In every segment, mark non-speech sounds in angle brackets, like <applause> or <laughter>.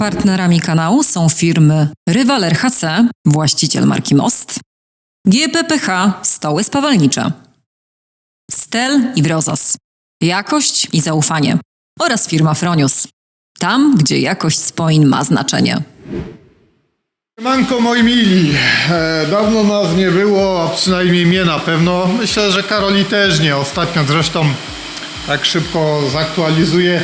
Partnerami kanału są firmy Rywaler HC, właściciel marki Most, GPPH Stoły Spawalnicze, Stel i Wrozas, jakość i zaufanie oraz firma Fronius, tam gdzie jakość spoin ma znaczenie. Manko moi mili, e, dawno nas nie było, a przynajmniej mnie na pewno. Myślę, że Karoli też nie. Ostatnio zresztą tak szybko zaktualizuję.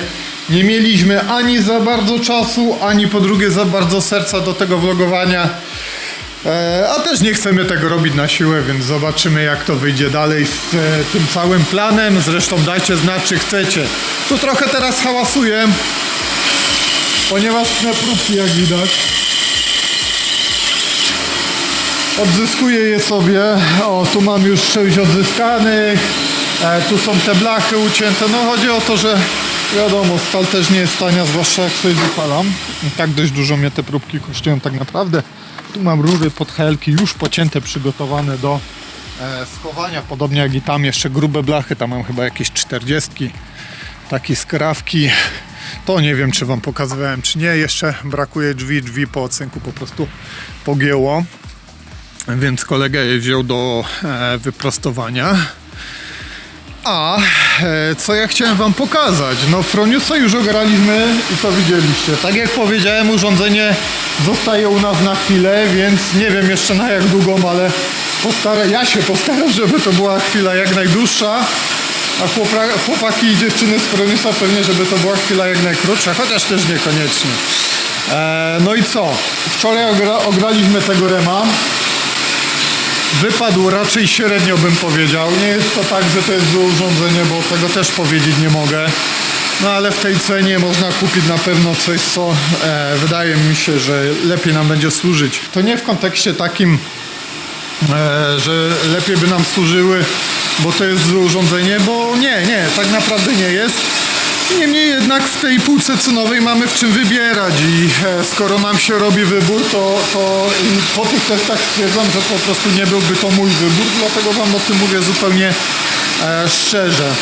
Nie mieliśmy ani za bardzo czasu, ani po drugie za bardzo serca do tego vlogowania. E, a też nie chcemy tego robić na siłę, więc zobaczymy jak to wyjdzie dalej z e, tym całym planem. Zresztą dajcie znać czy chcecie. Tu trochę teraz hałasuję, ponieważ te próbki jak widać Odzyskuję je sobie. O, tu mam już 6 odzyskanych. E, tu są te blachy ucięte. No chodzi o to, że wiadomo, stal też nie jest tania, zwłaszcza jak sobie wypalam. I tak dość dużo mnie te próbki kosztują tak naprawdę. Tu mam rury podhelki już pocięte, przygotowane do e, schowania. Podobnie jak i tam jeszcze grube blachy. Tam mam chyba jakieś 40. Takie skrawki. To nie wiem, czy wam pokazywałem, czy nie. Jeszcze brakuje drzwi. Drzwi po ocynku po prostu pogięło więc kolega je wziął do e, wyprostowania. A e, co ja chciałem Wam pokazać? No Froniusa już ograliśmy i to widzieliście. Tak jak powiedziałem, urządzenie zostaje u nas na chwilę, więc nie wiem jeszcze na jak długą, ale postarę, ja się postaram, żeby to była chwila jak najdłuższa. A chłopaki i dziewczyny z Froniusa pewnie, żeby to była chwila jak najkrótsza, chociaż też niekoniecznie. E, no i co? Wczoraj ogra, ograliśmy tego rema. Wypadł raczej średnio bym powiedział. Nie jest to tak, że to jest złe urządzenie, bo tego też powiedzieć nie mogę. No ale w tej cenie można kupić na pewno coś, co e, wydaje mi się, że lepiej nam będzie służyć. To nie w kontekście takim, e, że lepiej by nam służyły, bo to jest złe urządzenie, bo nie, nie, tak naprawdę nie jest. Niemniej jednak w tej półce cenowej mamy w czym wybierać i e, skoro nam się robi wybór, to, to i po tych testach stwierdzam, że po prostu nie byłby to mój wybór, dlatego Wam o tym mówię zupełnie e, szczerze.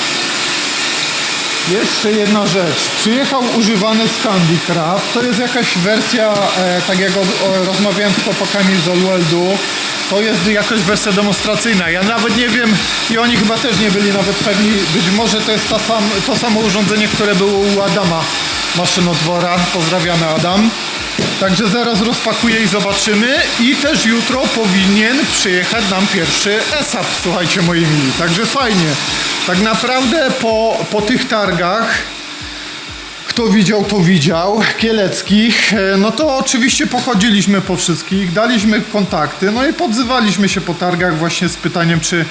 Jeszcze jedna rzecz. Przyjechał używany Scandi Craft. To jest jakaś wersja, e, tak jak rozmawiałem z chłopakami z Olweldu, to jest jakaś wersja demonstracyjna. Ja nawet nie wiem i oni chyba też nie byli nawet pewni. Być może to jest ta sam, to samo urządzenie, które było u Adama maszynodwora. Pozdrawiamy Adam. Także zaraz rozpakuję i zobaczymy. I też jutro powinien przyjechać nam pierwszy ESAP, słuchajcie moi mili. Także fajnie. Tak naprawdę po, po tych targach kto widział, to widział, kieleckich, e, no to oczywiście pochodziliśmy po wszystkich, daliśmy kontakty, no i podzywaliśmy się po targach właśnie z pytaniem, czy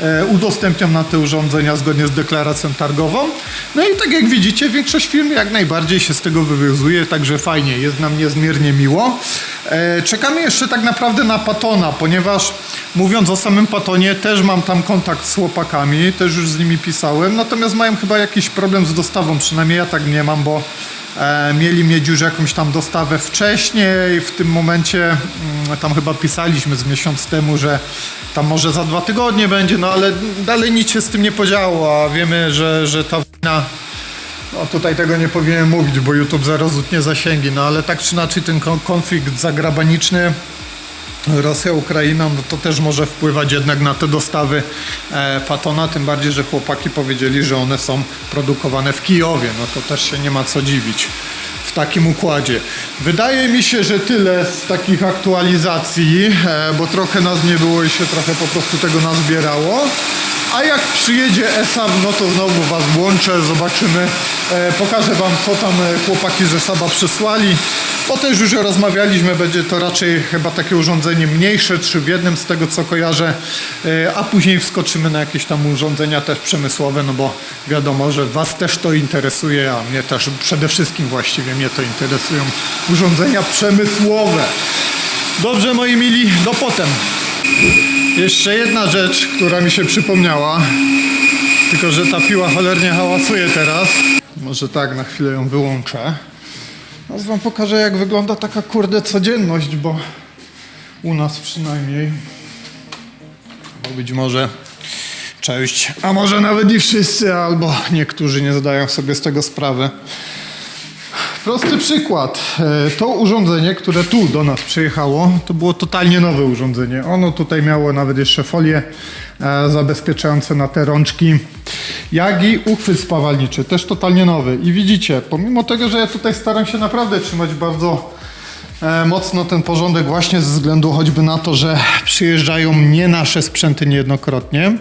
e, udostępniam na te urządzenia zgodnie z deklaracją targową. No i tak jak widzicie, większość firm jak najbardziej się z tego wywiązuje, także fajnie, jest nam niezmiernie miło. E, czekamy jeszcze tak naprawdę na Patona, ponieważ mówiąc o samym Patonie, też mam tam kontakt z chłopakami, też już z nimi pisałem, natomiast mają chyba jakiś problem z dostawą, przynajmniej ja tak nie mam, bo e, mieli mieć już jakąś tam dostawę wcześniej, w tym momencie mm, tam chyba pisaliśmy z miesiąc temu, że tam może za dwa tygodnie będzie, no ale dalej nic się z tym nie podziało, a wiemy, że, że ta wojna no tutaj tego nie powinienem mówić, bo YouTube zaraz utnie zasięgi, no ale tak czy inaczej ten kon- konflikt zagraniczny Rosja, Ukraina, no to też może wpływać jednak na te dostawy e, Patona, tym bardziej, że chłopaki powiedzieli, że one są produkowane w Kijowie, no to też się nie ma co dziwić w takim układzie. Wydaje mi się, że tyle z takich aktualizacji, e, bo trochę nas nie było i się trochę po prostu tego nazbierało. A jak przyjedzie ESAB, no to znowu Was włączę, zobaczymy. E, pokażę Wam, co tam e, chłopaki ze Saba przysłali. Bo też już rozmawialiśmy, będzie to raczej chyba takie urządzenie mniejsze, trzy w jednym z tego co kojarzę, E, a później wskoczymy na jakieś tam urządzenia też przemysłowe, no bo wiadomo, że Was też to interesuje, a mnie też przede wszystkim właściwie mnie to interesują urządzenia przemysłowe. Dobrze moi mili, do potem. Jeszcze jedna rzecz, która mi się przypomniała. Tylko, że ta piła cholernie hałasuje teraz. Może tak, na chwilę ją wyłączę. Teraz wam pokażę, jak wygląda taka kurde codzienność, bo u nas przynajmniej. Bo być może część, a może nawet i wszyscy, albo niektórzy nie zdają sobie z tego sprawy. Prosty przykład. E, To urządzenie, które tu do nas przyjechało, to było totalnie nowe urządzenie. Ono tutaj miało nawet jeszcze folię e, zabezpieczające na te rączki, jak i uchwyt spawalniczy, też totalnie nowy. I widzicie, pomimo tego, że ja tutaj staram się naprawdę trzymać bardzo e, mocno ten porządek właśnie ze względu choćby na to, że przyjeżdżają nie nasze sprzęty niejednokrotnie.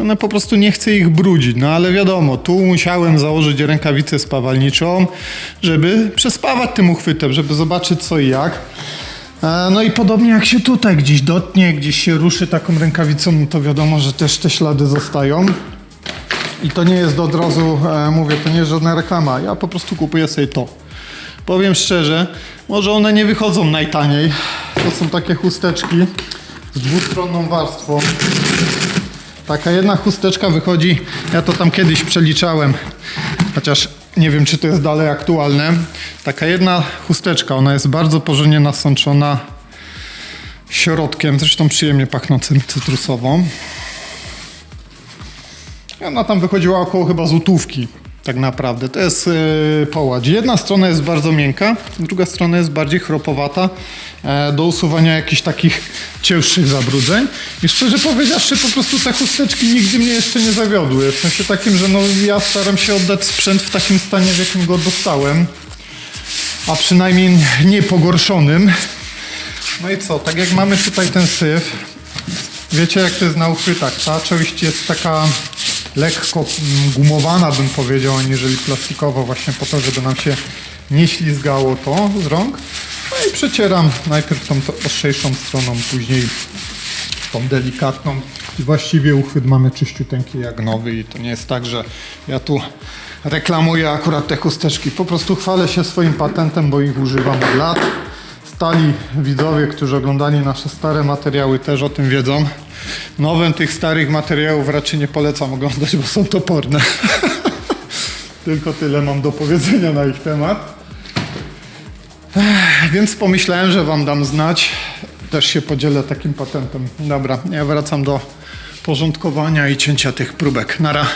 One po prostu nie chcę ich brudzić, no ale wiadomo, tu musiałem założyć rękawicę spawalniczą, żeby przespawać tym uchwytem, żeby zobaczyć co i jak. E, No i podobnie jak się tutaj gdzieś dotnie, gdzieś się ruszy taką rękawicą, no to wiadomo, że też te ślady zostają. I to nie jest od razu, e, mówię, to nie jest żadna reklama. Ja po prostu kupuję sobie to. Powiem szczerze, może one nie wychodzą najtaniej. To są takie chusteczki z dwustronną warstwą. Taka jedna chusteczka wychodzi, ja to tam kiedyś przeliczałem, chociaż nie wiem, czy to jest dalej aktualne. Taka jedna chusteczka, ona jest bardzo porządnie nasączona środkiem, zresztą przyjemnie pachnącym cytrusową. Ona tam wychodziła około chyba złotówki, tak naprawdę. To jest yy, połacz. Jedna strona jest bardzo miękka, druga strona jest bardziej chropowata e, do usuwania jakichś takich cięższych zabrudzeń. I szczerze powiedziawszy, po prostu te chusteczki nigdy mnie jeszcze nie zawiodły. W sensie takim, że no, ja staram się oddać sprzęt w takim stanie, w jakim go dostałem, a przynajmniej nie pogorszonym. No i co, tak jak mamy tutaj ten syf, Wiecie jak to jest na uchwytach. Ta część jest taka lekko gumowana bym powiedział, aniżeli plastikowa właśnie po to, żeby nam się nie ślizgało to z rąk. No i przecieram najpierw tą ostrzejszą stroną, później tą delikatną. I właściwie uchwyt mamy czyściuteńki jak nowy i to nie jest tak, że ja tu reklamuję akurat te chusteczki. Po prostu chwalę się swoim patentem, bo ich używam od lat. Stali widzowie, którzy oglądali nasze stare materiały też o tym wiedzą. Nowym tych starych materiałów raczej nie polecam oglądać, bo są toporne. <laughs> Tylko tyle mam do powiedzenia na ich temat. Więc pomyślałem, że wam dam znać. Też się podzielę takim patentem. Dobra, ja wracam do porządkowania i cięcia tych próbek. Nara.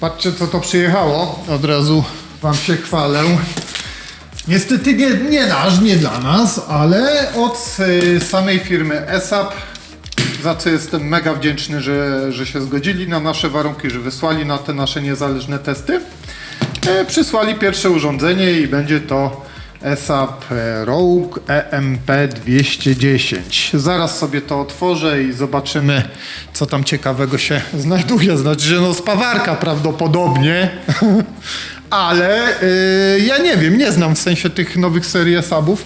Patrzcie, co to przyjechało. Od razu wam się chwalę. Niestety nie, nie nasz, nie dla nas, ale od y, samej firmy ESAP, za co jestem mega wdzięczny, że, że się zgodzili na nasze warunki, że wysłali na te nasze niezależne testy. E, przysłali pierwsze urządzenie i będzie to ESAP Rogue EMP210. Zaraz sobie to otworzę i zobaczymy, co tam ciekawego się znajduje. Znaczy, że no spawarka prawdopodobnie, <laughs> ale y, ja nie wiem, nie znam w sensie tych nowych serii ESAPów.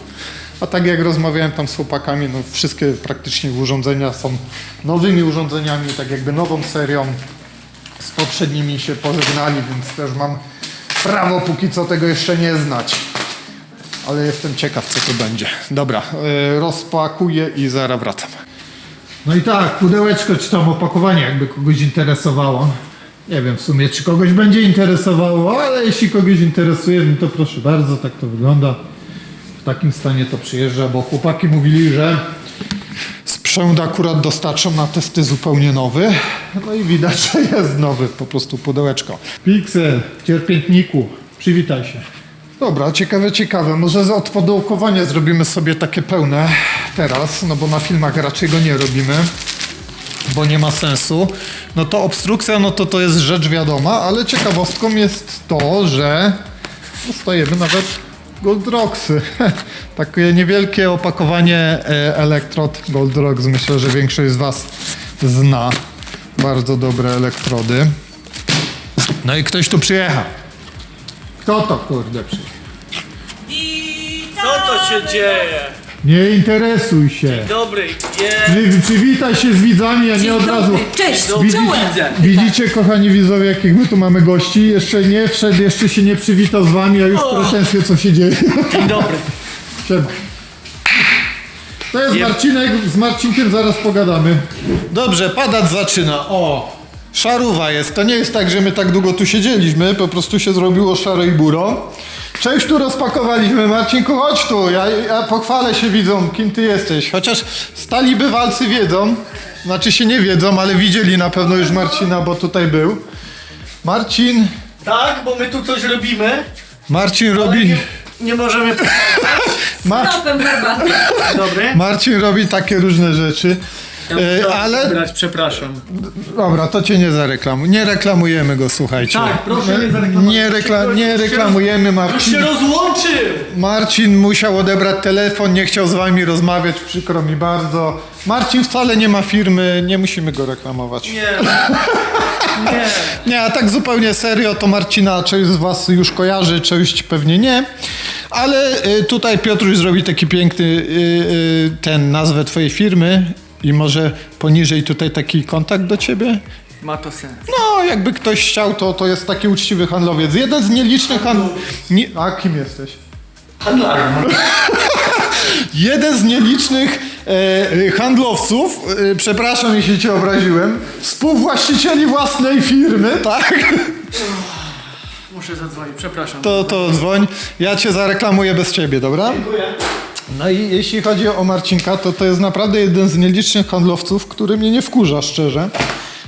A tak jak rozmawiałem tam z chłopakami, no wszystkie praktycznie urządzenia są nowymi urządzeniami, tak jakby nową serią z poprzednimi się pożegnali, więc też mam prawo póki co tego jeszcze nie znać. Ale jestem ciekaw, co to będzie. Dobra, yy, rozpakuję i zaraz wracam. No i tak, pudełeczko czy tam opakowanie, jakby kogoś interesowało. Nie wiem w sumie, czy kogoś będzie interesowało, ale jeśli kogoś interesuje, no to proszę bardzo, tak to wygląda. W takim stanie to przyjeżdża, bo chłopaki mówili, że sprzęt akurat dostarczą na testy zupełnie nowy. No i widać, że jest nowy, po prostu pudełeczko. Pixel, cierpiętniku, przywitaj się. Dobra, ciekawe, ciekawe. Może za odpodołkowanie zrobimy sobie takie pełne teraz, no bo na filmach raczej go nie robimy, bo nie ma sensu. No to obstrukcja, no to to jest rzecz wiadoma, ale ciekawostką jest to, że dostajemy nawet Goldroxy. <laughs> Takie niewielkie opakowanie e, elektrod Goldrox. Myślę, że większość z Was zna. Bardzo dobre elektrody. No i ktoś tu przyjechał. Kto to kurde przyjechał? Co to się dzieje? Nie interesuj się. Dobry, jest. Przy, przywitaj się z widzami, a nie od razu. Cześć, czołem. widzę. Widzicie, kochani widzowie, jakich my tu mamy gości. Jeszcze nie wszedł, jeszcze się nie przywitał z wami, a już O. pretensje, co się dzieje. Dzień dobry. To jest Marcinek, z Marcinkiem zaraz pogadamy. Dobrze, padać zaczyna. O, szaruwa jest. To nie jest tak, że my tak długo tu siedzieliśmy, po prostu się zrobiło szaro i buro. Część tu rozpakowaliśmy. Marcinku, chodź tu, ja, ja pochwalę się widzom, kim ty jesteś. Chociaż stali bywalcy wiedzą, znaczy się nie wiedzą, ale widzieli na pewno już Marcina, bo tutaj był. Marcin, Tak, bo my tu coś robimy. Marcin robi, Nie możemy... <laughs> Mar- Stopem herbaty. Dobry? Marcin robi takie różne rzeczy. E, ale Brać, przepraszam. dobra, to cię nie zareklamuj. Nie reklamujemy go, słuchajcie. Tak, proszę nie zareklamować. Nie, rekla- nie reklamujemy Już się Marcin. rozłączył! Marcin musiał odebrać telefon, nie chciał z wami rozmawiać, przykro mi bardzo. Marcin wcale nie ma firmy, nie musimy go reklamować. Nie. Nie. <laughs> Nie, a tak zupełnie serio, to Marcina część z was już kojarzy, część pewnie nie. Ale y, tutaj Piotruś zrobi taki piękny y, ten nazwę twojej firmy i może poniżej tutaj taki kontakt do ciebie. Ma to sens. No, jakby ktoś chciał, to, to jest taki uczciwy handlowiec. Jeden z nielicznych handlowców. A kim jesteś? Handlarz. <laughs> Jeden z nielicznych e, handlowców, e, przepraszam jeśli cię obraziłem, współwłaścicieli własnej firmy, tak? Muszę zadzwonić, przepraszam. To, to dzwoń. Ja cię zareklamuję bez ciebie, dobra? Dziękuję. No i jeśli chodzi o Marcinka, to to jest naprawdę jeden z nielicznych handlowców, który mnie nie wkurza, szczerze.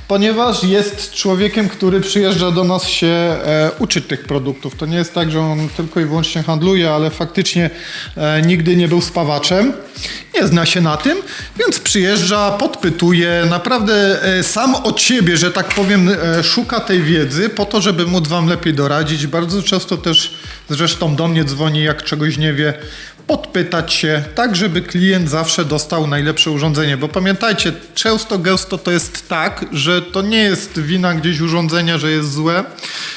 Ponieważ jest człowiekiem, który przyjeżdża do nas się e, uczyć tych produktów. To nie jest tak, że on tylko i wyłącznie handluje, ale faktycznie e, nigdy nie był spawaczem. Nie zna się na tym, więc przyjeżdża, podpytuje, naprawdę e, sam od siebie, że tak powiem, e, szuka tej wiedzy po to, żeby móc wam lepiej doradzić. Bardzo często też zresztą do mnie dzwoni, jak czegoś nie wie, podpytać się, tak żeby klient zawsze dostał najlepsze urządzenie. Bo pamiętajcie, często gęsto to jest tak, że to nie jest wina gdzieś urządzenia, że jest złe.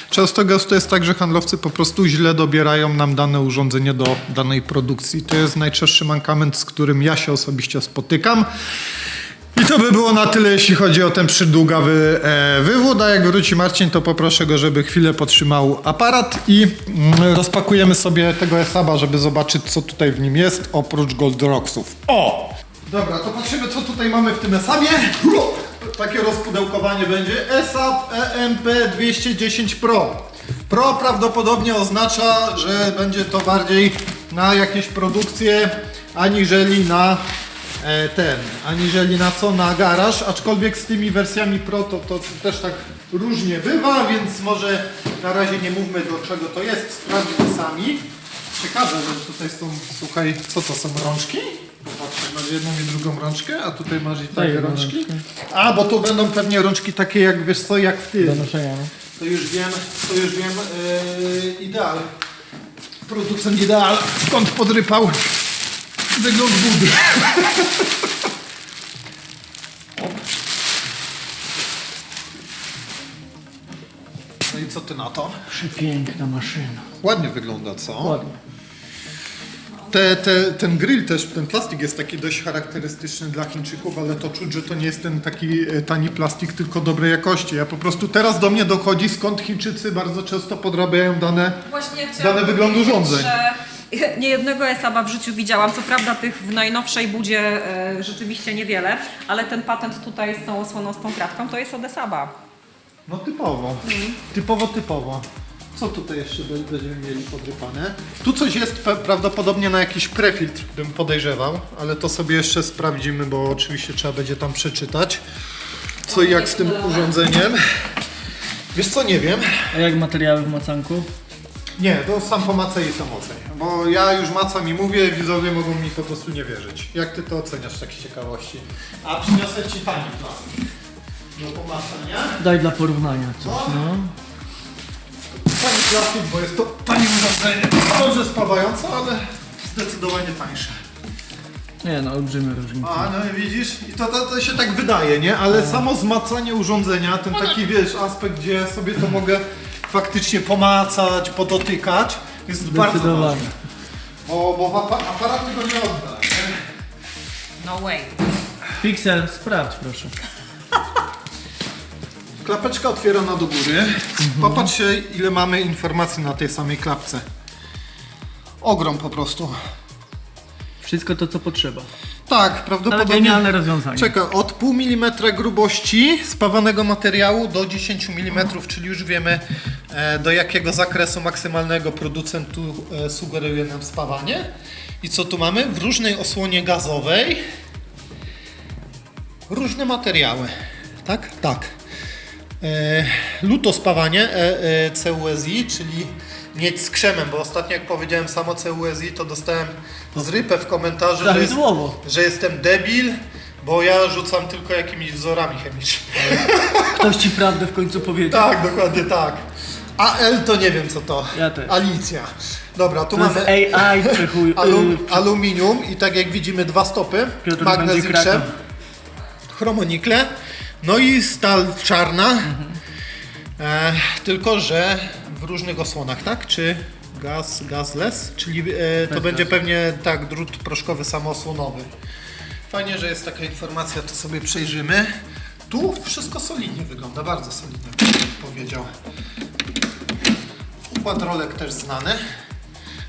Często gęsto jest tak, że handlowcy po prostu źle dobierają nam dane urządzenie do danej produkcji. To jest najczęstszy mankament, z którym ja się osobiście spotykam. I to by było na tyle, jeśli chodzi o ten przydługawy e, wywód, a jak wróci Marcin, to poproszę go, żeby chwilę podtrzymał aparat i mm, rozpakujemy sobie tego ESABa, żeby zobaczyć, co tutaj w nim jest, oprócz Gold Rocksów. O! Dobra, to patrzymy, co tutaj mamy w tym ESABie. Takie rozpudełkowanie będzie. ESAB EMP 210 Pro. Pro prawdopodobnie oznacza, że będzie to bardziej na jakieś produkcje, aniżeli na e, ten, aniżeli na co na garaż, aczkolwiek z tymi wersjami Pro to, to też tak różnie bywa, więc może na razie nie mówmy do czego to jest, sprawdźmy sami. Ciekawe, że tutaj są, słuchaj, co to są rączki? Popatrz, masz jedną i drugą rączkę, a tutaj masz i takie rączki. A, bo to będą pewnie rączki takie jak, wiesz co, jak w tym. noszenia, no. To już wiem, to już wiem, yy, ideal. Producent ideal, skąd podrypał wygląd budy. No i co ty na to? Przepiękna maszyna. Ładnie wygląda, co? Ładnie. Te, te, ten grill też, ten plastik jest taki dość charakterystyczny dla Chińczyków, ale to czuć, że to nie jest ten taki e, tani plastik, tylko dobrej jakości. Ja po prostu teraz do mnie dochodzi, skąd Chińczycy bardzo często podrabiają dane Właśnie chciałam Dane wyglądu powiedzieć, urządzeń. że <laughs> niejednego ESABa w życiu widziałam. Co prawda tych w najnowszej budzie e, rzeczywiście niewiele, ale ten patent tutaj z tą osłoną, z tą kratką, to jest od ESABa. No typowo. Typowo, typowo. Co tutaj jeszcze be- będziemy mieli podrypane? Tu coś jest pe- prawdopodobnie na jakiś prefiltr, bym podejrzewał, ale to sobie jeszcze sprawdzimy, bo oczywiście trzeba będzie tam przeczytać. Co i jak z tym urządzeniem. Wiesz co, nie wiem. A jak materiały w macanku? Nie, to sam pomacaj i sam oceń. Bo ja już macam i mówię, widzowie mogą mi po prostu nie wierzyć. Jak ty to oceniasz tak z ciekawości? A przyniosę ci tani plastik do pomacania. Daj dla porównania coś, no. Tani plastik, bo jest to tanie urządzenie. Dobrze spawające, ale zdecydowanie tańsze. Nie no, olbrzymie różnice. A, no i widzisz? I to, to, to się tak wydaje, nie? Ale samo zmacanie urządzenia, ten taki, wiesz, aspekt, gdzie sobie to mogę faktycznie pomacać, podotykać, jest bardzo Zdecydowanie. ważny. Bo, bo apa- aparat tego nie odda. nie? No way. Pixel, sprawdź proszę. Klapeczka otwierana do góry. Popatrzcie, ile mamy informacji na tej samej klapce. Ogrom po prostu. Wszystko to, co potrzeba. Tak, Ale prawdopodobnie. genialne rozwiązanie. Czeka od pół milimetra grubości spawanego materiału do 10 mm, czyli już wiemy e, do jakiego zakresu maksymalnego producent tu e, sugeruje nam spawanie. I co tu mamy? W różnej osłonie gazowej różne materiały. Tak? Tak. E, lutospawanie e, e, CUSI, czyli mieć z krzemem, bo ostatnio jak powiedziałem samo CUSI, to dostałem zrypę w komentarzu, że, jest, że jestem debil, bo ja rzucam tylko jakimiś wzorami chemicznymi. <laughs> Ktoś ci prawdę w końcu powiedział. Tak, dokładnie tak. A L to nie wiem co to. Ja też. Alicja. Dobra, tu To mamy AI <laughs> alum, y, aluminium i tak jak widzimy dwa stopy, Piotr magnez i chromonikle, no i stal czarna, Mhm. e, tylko że w różnych osłonach, tak? Czy gaz, gazless, czyli e, to będzie pewnie tak drut proszkowy samoosłonowy. Fajnie, że jest taka informacja, to sobie przejrzymy. Tu wszystko solidnie wygląda, bardzo solidnie bym powiedział. Układ rolek też znany,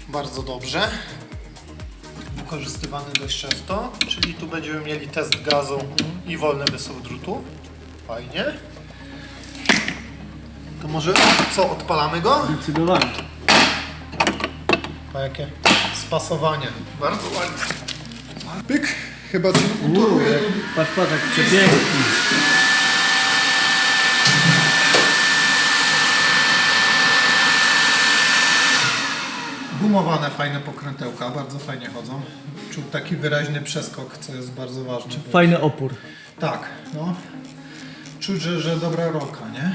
bardzo dobrze. Wykorzystywany dość często, czyli tu będziemy mieli test gazu i wolny wysuw drutu. Fajnie. To może co, odpalamy go? Zdecydowanie. A jakie spasowanie. Bardzo ładnie. Pyk, chyba ci uturuje. Patrz, patrz, jak przepiękny. Gumowane, fajne pokrętełka, bardzo fajnie chodzą. Czuł taki wyraźny przeskok, co jest bardzo ważne. Fajny opór. Tak, no. Czuć, że, że dobra roka, nie?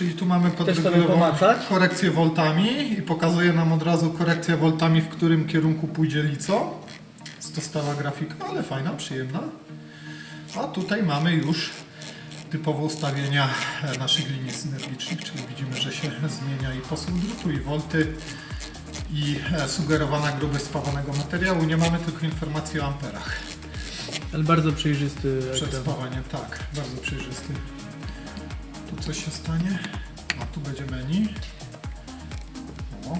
Czyli tu mamy pomacać? korekcję voltami i pokazuje nam od razu korekcję voltami, w którym kierunku pójdzie lico. Jest to stała grafika, ale fajna, przyjemna. A tutaj mamy już typowe ustawienia e, naszych linii synergicznych, czyli widzimy, że się zmienia i posług drutu, i volty, i e, sugerowana grubość spawanego materiału. Nie mamy tylko informacji o amperach. Ale bardzo przejrzysty Przed spawaniem, tak, bardzo przejrzysty. Coś się stanie. A tu będzie menu. O.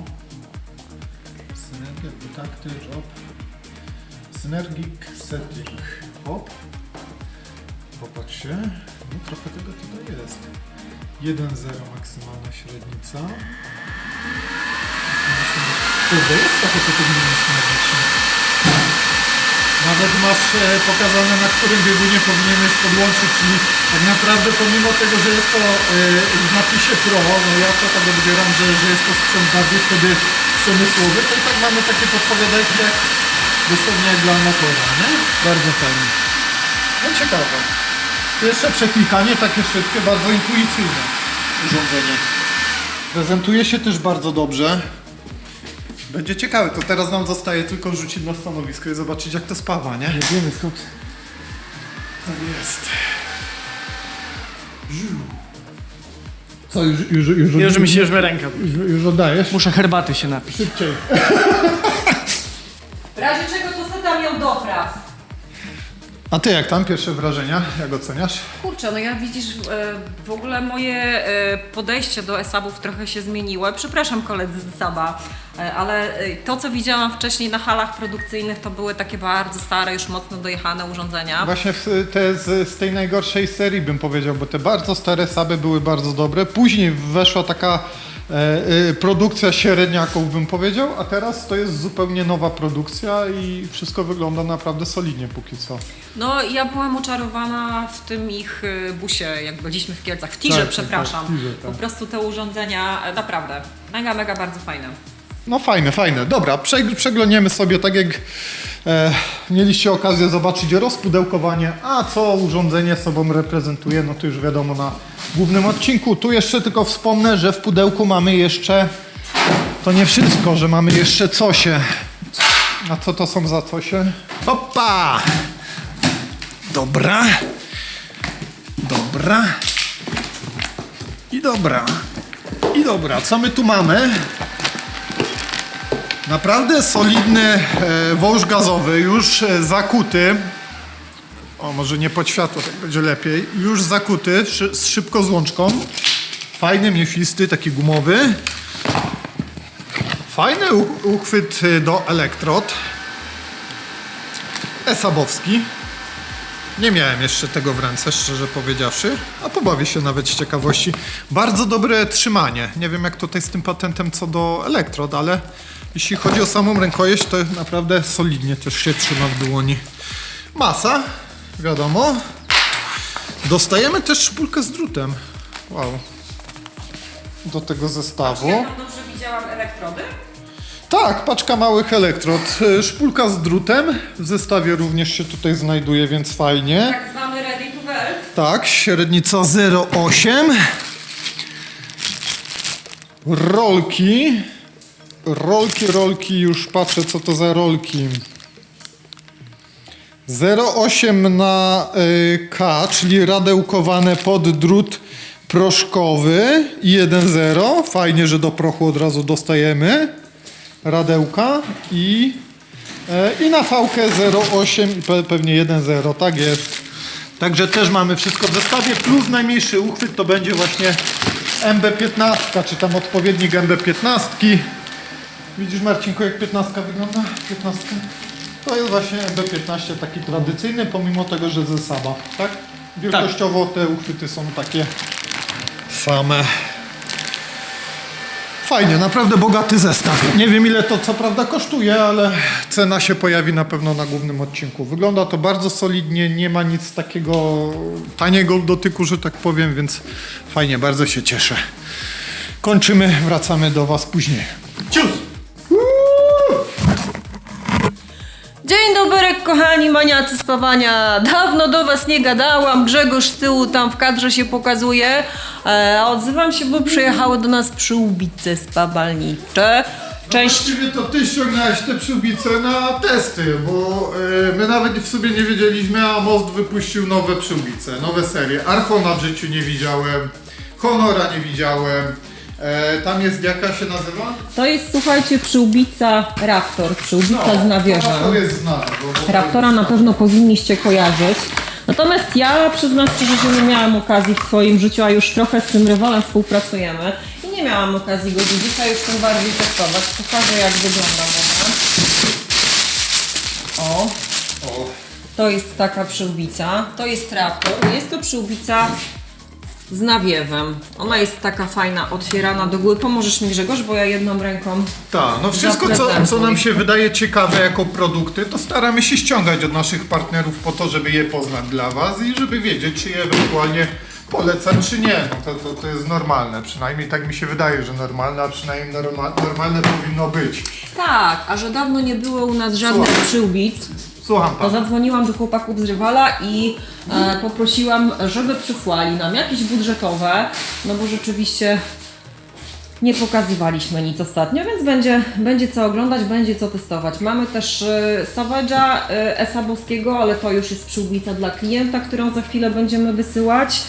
Synergia, kontakty, job. Synergic setting. Hop. Popatrzcie. No trochę tego tutaj jest. 1,0 maksymalna średnica. Kurde, jest trochę synergiczne. Nawet masz e, pokazane, na którym biegunie powinieneś podłączyć, czyli tak naprawdę pomimo tego, że jest to e, w napisie Pro, no ja to tak odbieram, że, że jest to sprzęt bardziej wtedy przemysłowy, to i tak mamy takie podpowiadajki jak dosłownie jak dla amatora, nie? Bardzo fajny. No ciekawe. Jeszcze przeklikanie takie szybkie, bardzo intuicyjne urządzenie. Prezentuje się też bardzo dobrze. Będzie ciekawe, to teraz nam zostaje tylko rzucić na stanowisko i zobaczyć jak to spawa, nie? Nie wiemy skąd. Tak jest. Co, już, już, już, Już mi się już ręka. już, już oddajesz? Muszę herbaty się napić. Szybciej. W razie czego to se tam ją dopraw. A ty jak tam? Pierwsze wrażenia? Jak oceniasz? Kurczę, no ja widzisz, e, w ogóle moje e, podejście do ESAB-ów trochę się zmieniło. Przepraszam koledzy z Saba, e, ale e, to co widziałam wcześniej na halach produkcyjnych to były takie bardzo stare, już mocno dojechane urządzenia. Właśnie te z, z tej najgorszej serii bym powiedział, bo te bardzo stare saby były bardzo dobre. Później weszła taka e, e, produkcja średniaków bym powiedział, a teraz to jest zupełnie nowa produkcja i wszystko wygląda naprawdę solidnie póki co. No ja byłam oczarowana w tym ich e, busie, jak byliśmy w Kielcach, w tirze, Tak, tak, przepraszam. tak, w tirze, tak. Po prostu te urządzenia, e, naprawdę, mega, mega bardzo fajne. No fajne, fajne. Dobra, przeg- przeglądniemy sobie tak jak e, mieliście okazję zobaczyć rozpudełkowanie, a co urządzenie sobą reprezentuje, no to już wiadomo na głównym odcinku. Tu jeszcze tylko wspomnę, że w pudełku mamy jeszcze, to nie wszystko, że mamy jeszcze cosie. A co to są za cosie? Opa! Dobra. Dobra. I dobra. I dobra, co my tu mamy? Naprawdę solidny e, wąż gazowy, już e, zakuty. O, może nie pod światło, tak będzie lepiej. Już zakuty, z szybko złączką. Fajny, mięsisty, taki gumowy. Fajny uchwyt e, do elektrod. Esabowski. Nie miałem jeszcze tego w ręce, szczerze powiedziawszy, a pobawię się nawet z ciekawości. Bardzo dobre trzymanie. Nie wiem jak tutaj z tym patentem co do elektrod, ale jeśli chodzi o samą rękojeść, to naprawdę solidnie też się trzyma w dłoni. Masa, wiadomo. Dostajemy też szpulkę z drutem. Wow. do tego zestawu. Ja dobrze widziałam elektrody? Tak, paczka małych elektrod. E, Szpulka z drutem w zestawie również się tutaj znajduje, więc fajnie. Tak zwany ready to. Tak, średnica 0,8. Rolki. Rolki, rolki, już patrzę co to za rolki. 0,8 na y, K, czyli radełkowane pod drut proszkowy i 1,0. Fajnie, że do prochu od razu dostajemy radełka i, e, i na fałkę 0,8 i pe, pewnie 1,0. Tak jest. Także też mamy wszystko w zestawie, plus najmniejszy uchwyt to będzie właśnie MB15, czy tam odpowiednik MB15. Widzisz Marcinku jak 15 wygląda? 15. To jest właśnie MB15 taki tradycyjny, pomimo tego, że ze Saba, tak? Wielkościowo te uchwyty są takie same. Fajnie, naprawdę bogaty zestaw. Nie wiem ile to co prawda kosztuje, ale cena się pojawi na pewno na głównym odcinku. Wygląda to bardzo solidnie, nie ma nic takiego taniego w dotyku, że tak powiem, więc fajnie, bardzo się cieszę. Kończymy, wracamy do Was później. Cius! Dzień dobry, kochani maniacy spawania. Dawno do was nie gadałam. Grzegorz z tyłu tam w kadrze się pokazuje. E, odzywam się, bo przyjechały do nas przyłbice spawalnicze. Część Właściwie to Ty ściągnąłeś te przyłbice na testy, bo e, my nawet w sobie nie wiedzieliśmy, a Most wypuścił nowe przyłbice, nowe serie. Archona w życiu nie widziałem, Honora nie widziałem. E, tam jest, jaka się nazywa? to jest, słuchajcie, przyłbica Raptor, przyłbica z To nawierzem. jest znane. Bo, bo Raptora na pewno powinniście kojarzyć. Natomiast ja przyznam szczerze, że nie miałam okazji w swoim życiu, a już trochę z tym rywalem współpracujemy i nie miałam okazji go dzisiaj już tym bardziej testować. Pokażę jak wygląda. O, O, to jest taka przyłbica. To jest Raptor. Jest to przyłbica z nawiewem. Ona jest taka fajna, otwierana do góry. Pomożesz mi Grzegorz, bo ja jedną ręką tak, no wszystko co, co nam się wydaje ciekawe jako produkty, to staramy się ściągać od naszych partnerów po to, żeby je poznać dla Was i żeby wiedzieć, czy je ewentualnie polecam, czy nie. No to, to, to jest normalne, przynajmniej tak mi się wydaje, że normalne, a przynajmniej norma, normalne powinno być. Tak, a że dawno nie było u nas żadnych przyłbic, Słucham zadzwoniłam do chłopaków z rywala i e, poprosiłam, żeby przysłali nam jakieś budżetowe, no bo rzeczywiście nie pokazywaliśmy nic ostatnio, więc będzie, będzie co oglądać, będzie co testować. Mamy też e, Savage'a e, Esabowskiego, ale to już jest przyłbica dla klienta, którą za chwilę będziemy wysyłać.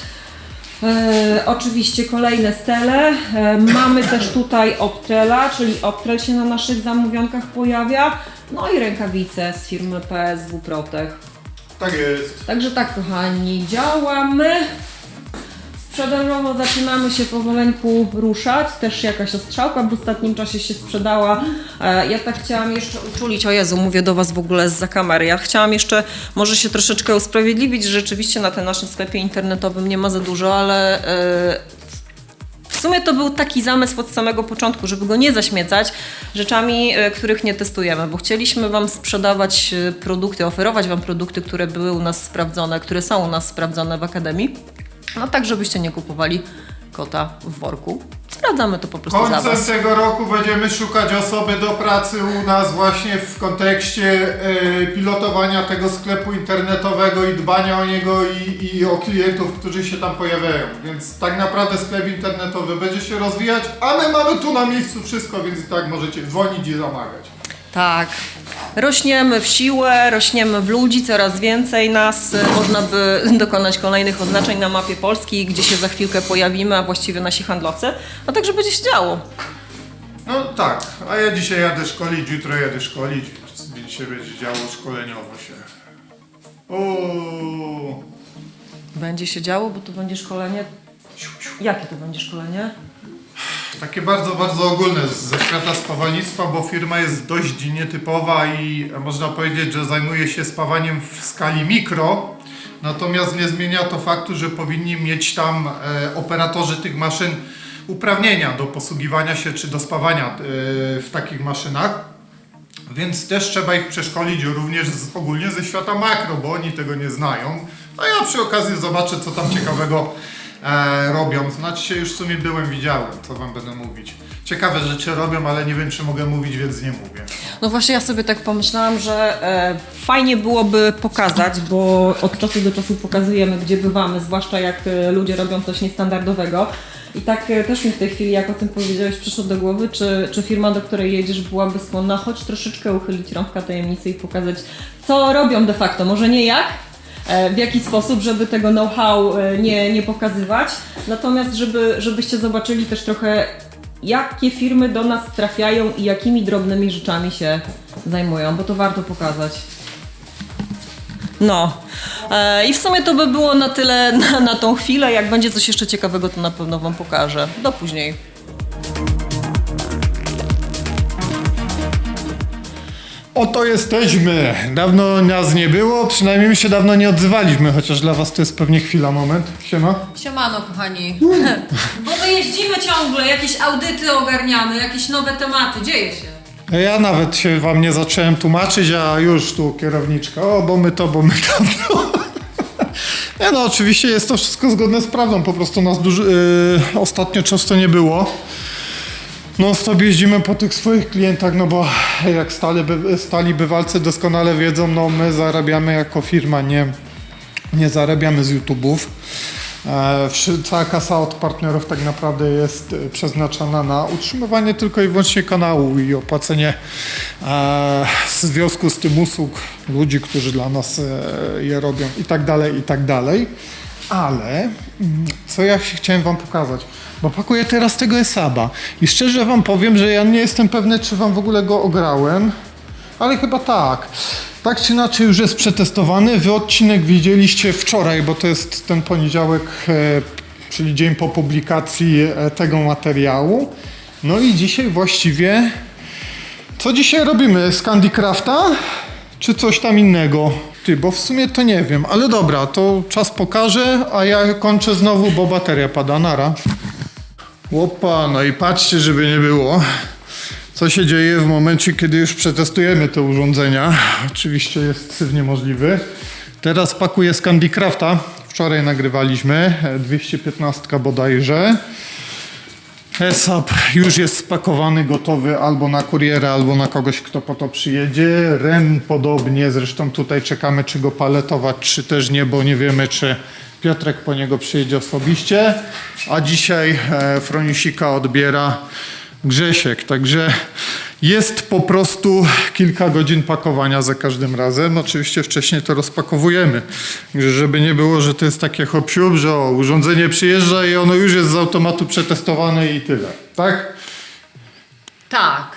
E, oczywiście kolejne stele. E, mamy też tutaj Optrela, czyli Optrel się na naszych zamówionkach pojawia. No i rękawice z firmy PSW Protech. Tak jest. Także tak kochani, działamy. Sprzedażowo zaczynamy się powoleńku ruszać. Też jakaś ostrzałka w ostatnim czasie się sprzedała. E, Ja tak chciałam jeszcze uczulić, o Jezu, mówię do Was w ogóle z za kamery. Ja chciałam jeszcze może się troszeczkę usprawiedliwić, że rzeczywiście na tym naszym sklepie internetowym nie ma za dużo, ale e, sumie to był taki zamysł od samego początku, żeby go nie zaśmiecać rzeczami, e, których nie testujemy, bo chcieliśmy Wam sprzedawać e, produkty, oferować Wam produkty, które były u nas sprawdzone, które są u nas sprawdzone w Akademii, no tak, żebyście nie kupowali kota w worku. Sprawdzamy to po prostu za Końcem Was. tego roku będziemy szukać osoby do pracy u nas właśnie w kontekście e, pilotowania tego sklepu internetowego i dbania o niego i, i o klientów, którzy się tam pojawiają. Więc tak naprawdę sklep internetowy będzie się rozwijać, a my mamy tu na miejscu wszystko, więc i tak możecie dzwonić i zamawiać. Tak. Rośniemy w siłę, rośniemy w ludzi, coraz więcej nas. Można by <laughs> dokonać kolejnych oznaczeń na mapie Polski, gdzie się za chwilkę pojawimy, a właściwie nasi handlowcy. A także będzie się działo. No tak, a ja dzisiaj jadę szkolić, jutro jadę szkolić, więc dzisiaj będzie działo szkoleniowo się. Uuu. Będzie się działo, bo tu będzie szkolenie. Jakie to będzie szkolenie? Takie bardzo, bardzo ogólne ze świata spawalnictwa, bo firma jest dość nietypowa i można powiedzieć, że zajmuje się spawaniem w skali mikro. Natomiast nie zmienia to faktu, że powinni mieć tam e, operatorzy tych maszyn uprawnienia do posługiwania się czy do spawania e, w takich maszynach. Więc też trzeba ich przeszkolić również z, ogólnie ze świata makro, bo oni tego nie znają. A ja przy okazji zobaczę, co tam ciekawego e, robią. Znaczy się już w sumie byłem, widziałem, co wam będę mówić. Ciekawe rzeczy robią, ale nie wiem, czy mogę mówić, więc nie mówię. No właśnie ja sobie tak pomyślałam, że e, fajnie byłoby pokazać, bo od czasu do czasu pokazujemy, gdzie bywamy, zwłaszcza jak e, ludzie robią coś niestandardowego. I tak e, też mi w tej chwili, jak o tym powiedziałeś, przyszło do głowy, czy, czy firma, do której jedziesz, byłaby skłonna choć troszeczkę uchylić rąbka tajemnicy i pokazać, co robią de facto. Może nie jak, w jaki sposób, żeby tego know-how e, nie, nie pokazywać, natomiast żeby, żebyście zobaczyli też trochę, jakie firmy do nas trafiają i jakimi drobnymi rzeczami się zajmują, bo to warto pokazać. No. E, I w sumie to by było na tyle <laughs> na, na tą chwilę. Jak będzie coś jeszcze ciekawego, to na pewno Wam pokażę. Do później. Oto jesteśmy. Dawno nas nie było, przynajmniej my się dawno nie odzywaliśmy, chociaż dla was to jest pewnie chwila, moment. Siema. Siemano, kochani. <laughs> Bo my jeździmy ciągle, jakieś audyty ogarniamy, jakieś nowe tematy, dzieje się. Ja nawet się wam nie zacząłem tłumaczyć, a już tu kierowniczka, o, bo my to, bo my to. <laughs> Nie no, oczywiście jest to wszystko zgodne z prawdą, po prostu nas dużo, yy, ostatnio często nie było. No sobie jeździmy po tych swoich klientach, no bo jak stali, by, stali bywalcy doskonale wiedzą, no my zarabiamy jako firma, nie, nie zarabiamy z YouTube'ów. E, Cała kasa od partnerów tak naprawdę jest e, przeznaczona na utrzymywanie tylko i wyłącznie kanału i opłacenie e, w związku z tym usług ludzi, którzy dla nas e, je robią i tak dalej, i tak dalej. Ale mm, co ja się chciałem wam pokazać? Bo pakuję teraz tego Esaba i szczerze wam powiem, że ja nie jestem pewny, czy wam w ogóle go ograłem, ale chyba tak. Tak czy inaczej już jest przetestowany. Wy odcinek widzieliście wczoraj, bo to jest ten poniedziałek, e, czyli dzień po publikacji e, tego materiału. No i dzisiaj właściwie... Co dzisiaj robimy? Z Candy Crafta? Czy coś tam innego? Ty, bo w sumie to nie wiem. Ale dobra, to czas pokaże, a ja kończę znowu, bo bateria pada. Nara. Łopa, no i patrzcie, żeby nie było. Co się dzieje w momencie, kiedy już przetestujemy te urządzenia? Oczywiście jest syf niemożliwy. Teraz pakuję z Candy Crafta. Wczoraj nagrywaliśmy, e, 215 bodajże. ESAP już jest spakowany, gotowy albo na kuriera, albo na kogoś, kto po to przyjedzie. REN podobnie, zresztą tutaj czekamy, czy go paletować, czy też nie, bo nie wiemy, czy Piotrek po niego przyjedzie osobiście. A dzisiaj e, Froniusika odbiera Grzesiek, także jest po prostu kilka godzin pakowania za każdym razem. Oczywiście wcześniej to rozpakowujemy, żeby nie było, że to jest takie hop że o, urządzenie przyjeżdża i ono już jest z automatu przetestowane i tyle, tak? Tak,